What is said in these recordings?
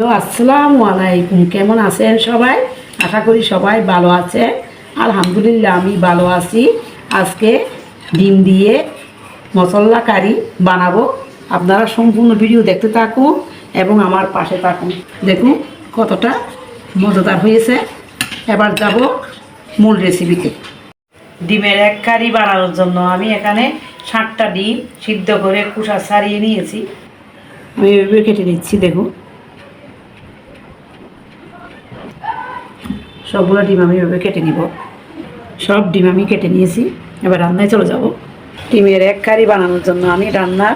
তো আসসালামু আলাইকুম। কেমন আছেন সবাই? আশা করি সবাই ভালো আছে আলহামদুলিল্লাহ, আমি ভালো আছি। আজকে ডিম দিয়ে মশলা কারি বানাবো। আপনারা সম্পূর্ণ ভিডিও দেখতে থাকুন এবং আমার পাশে থাকুন। দেখুন কতটা মজাদার হয়েছে। এবার যাব মূল রেসিপিতে ডিমের এক কারি বানানোর জন্য আমি এখানে ষাটটা ডিম সিদ্ধ করে কুসা ছাড়িয়ে নিয়েছি। আমি এভাবে কেটে নিচ্ছি, দেখুন। সবগুলো ডিম আমি এভাবে কেটে নিব। সব ডিম আমি কেটে নিয়েছি। এবার রান্নায় চলে যাব। ডিমের এক কারি বানানোর জন্য আমি রান্নার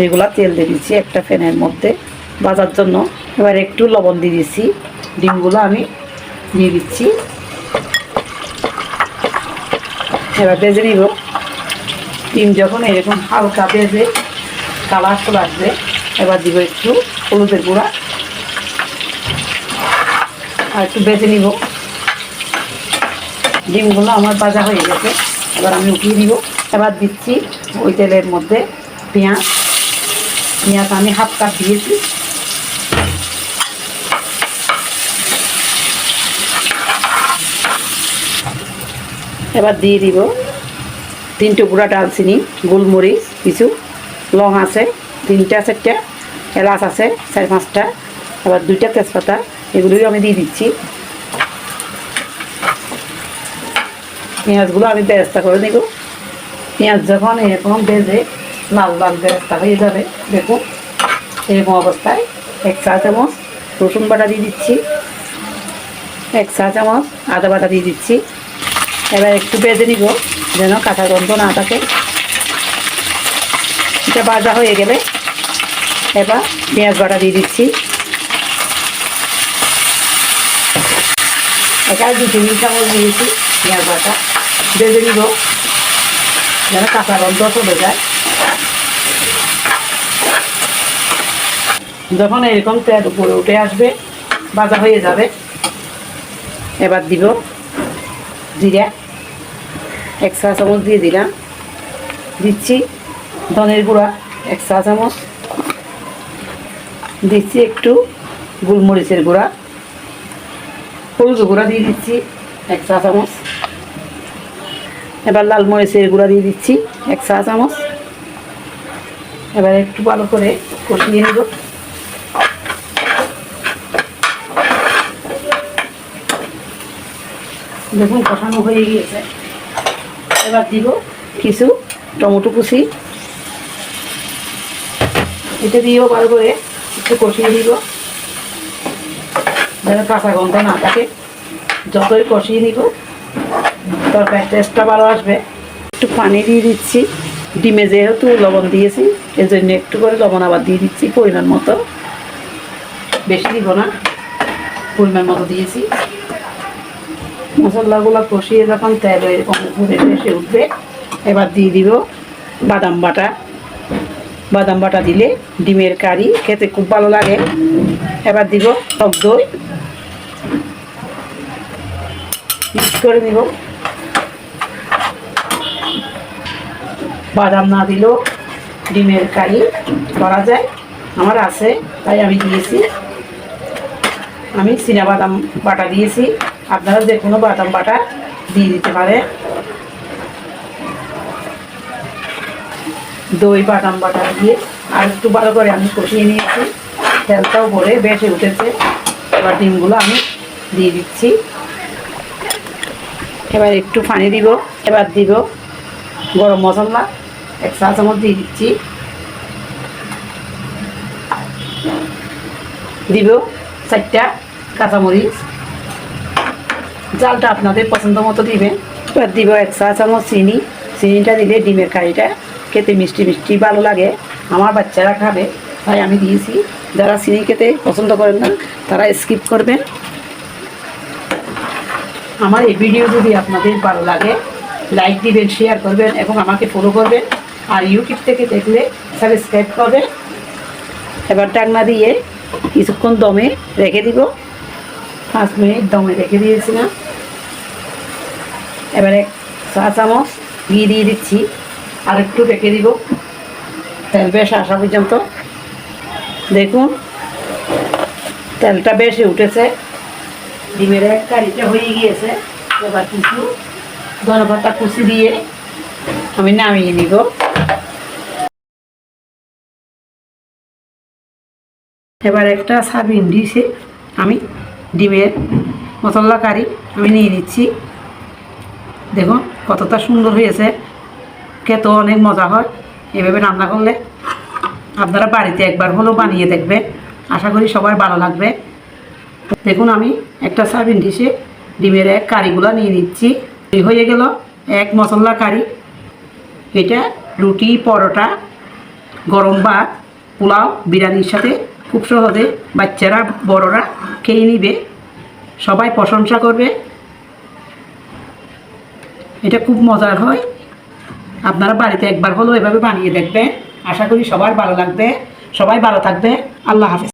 রেগুলার তেল দিয়ে দিচ্ছি একটা ফ্যানের মধ্যে বাজার জন্য। এবার একটু লবণ দিয়ে দিচ্ছি। ডিমগুলো আমি দিয়ে দিচ্ছি। এবার ভেজে নিব। ডিম যখন এরকম হালকা ভেজে কালার চলে আসবে, এবার দিব একটু হলুদের গুঁড়া। আর একটু ভেজে নিব। ডিমগুলো আমার ভাজা হয়ে গেছে। এবার আমি উঠিয়ে দিব। এবার দিচ্ছি ওই তেলের মধ্যে পেঁয়াজ। পেঁয়াজ আমি হাফ কাপ দিয়েছি। এবার দিয়ে দিব তিন টুকরা ডালচিনি, গোলমরিচ, কিছু লং আছে, তিনটা চারটা এলাচ আছে, চার পাঁচটা। এবার দুইটা তেজপাতা, এগুলোই আমি দিয়ে দিচ্ছি। পেঁয়াজগুলো আমি বেরেস্তা করে দেব পেঁয়াজ যখন এরকম ভেজে লাল লাল বেরেস্তা হয়ে যাবে, দেখুন, এরকম অবস্থায় এক চা চামচ রসুন বাটা দিয়ে দিচ্ছি, এক চা চামচ আদা বাটা দিয়ে দিচ্ছি। এবার একটু ভেজে নিব যেন কাঁচা গন্ধ না থাকে। এটা ভাজা হয়ে গেলে এবার পেঁয়াজ বাটা দিয়ে দিচ্ছি। এখানে দু তিন চামচ দিয়েছি। পেঁয়াজ বাটা ভেজে নিব। যেন কাঁচা গন্ধ চলে যায়। যখন এরকম তেল উপরে উঠে আসবে ভাজা হয়ে যাবে। এবার দিব জিরা। এক চা চামচ দিয়ে দিলাম। দিচ্ছি ধনের গুঁড়া এক চা চামচ। দিচ্ছি একটু গোলমরিচের গুঁড়া। হলুদ গুঁড়া দিয়ে দিচ্ছি এক চা চামচ। এবার লাল মরিচের গুঁড়া দিয়ে দিচ্ছি, এক চা চামচ। এবার একটু ভালো করে কষিয়ে নেব। দেখুন, কষানো হয়ে গিয়েছে। এবার দিব কিছু টমেটো কুচি। এটা দিয়েও ভালো করে একটু কষিয়ে দিব। যেন কাঁচা গন্ধ না থাকে। যতই কষিয়ে নিব তরকারি টেস্টটা ভালো আসবে। একটু পানি দিয়ে দিচ্ছি। ডিমে যেহেতু লবণ দিয়েছি এর জন্য একটু করে লবণ আবার দিয়ে দিচ্ছি, পরিমাণ মতো। বেশি দিব না, পরিমাণ মতো দিয়েছি। মশলাগুলো কষিয়ে যখন তেল এরকম উপরে এসে উঠবে, এবার দিয়ে দিব বাদাম বাটা। বাদাম বাটা দিলে ডিমের কারি খেতে খুব ভালো লাগে। এবার দিব টক দই। মিক্স করে নিব। বাদাম না দিলেও ডিমের কারি করা যায়। আমার আছে, তাই আমি দিয়েছি। আমি চীনা বাদাম বাটা দিয়েছি। আপনারা যে কোনো বাদাম বাটা দিয়ে দিতে পারে দই বাদাম বাটা দিয়ে আর একটু ভালো করে আমি কষিয়ে নিয়েছি। তেলটাও ভরে বেশি উঠেছে। এবার ডিমগুলো আমি দিয়ে দিচ্ছি। এবার একটু পানি দিব। এবার দিব গরম মশলা। এক চা চামচ দিয়ে দিচ্ছি। দিব চারটা কাঁচামরিচ। জালটা আপনাদের পছন্দ মতো দিবেন। এবার দিব এক চা চামচ চিনি। চিনিটা দিলে ডিমের কারিটা খেতে মিষ্টি মিষ্টি ভালো লাগে। আমার বাচ্চারা খাবে, তাই আমি দিয়েছি। যারা চিনি খেতে পছন্দ করেন না, তারা স্কিপ করবেন। আমার এই ভিডিও যদি আপনাদের ভালো লাগে লাইক দিবেন শেয়ার করবেন এবং আমাকে ফলো করবেন। আর ইউটিউব থেকে দেখলে সাবস্ক্রাইব করবেন এবার ডাকনা দিয়ে কিছুক্ষণ দমে রেখে দিব। পাঁচ মিনিট দমে রেখে দিয়েছিলাম। এবারে চা চামচ ঘি দিয়ে দিচ্ছি। আর একটু রেখে দিব। তেল বেশ আসা পর্যন্ত। দেখুন, তেলটা বেশি উঠেছে। ডিমের এক কারিটা হয়ে গিয়েছে। এবার কিছু ধনেপাতা কুচি দিয়ে আমি নামিয়ে নিব। এবার একটা সাবিন ডিশে আমি ডিমের মশলা কারি আমি নিয়ে দিচ্ছি দেখুন কতটা সুন্দর হয়েছে। খেতেও অনেক মজা হয়। এভাবে রান্না করলে আপনারা বাড়িতে একবার হলেও বানিয়ে দেখবে আশা করি সবার ভালো লাগবে। দেখুন, আমি একটা সার্ভিং ডিশে ডিমের এক কারিগুলো নিয়ে নিচ্ছি। হয়ে গেল এক মশলা কারি। এটা রুটি, পরোটা, গরম ভাত, পোলাও, বিরিয়ানির সাথে খুব সহজে বাচ্চারা, বড়রা খেয়ে নিবে? সবাই প্রশংসা করবে। এটা খুব মজার হয়। আপনারা বাড়িতে একবার হলেও এভাবে বানিয়ে দেখবেন। আশা করি সবার ভালো লাগবে। সবাই ভালো থাকবে। আল্লাহ হাফিজ।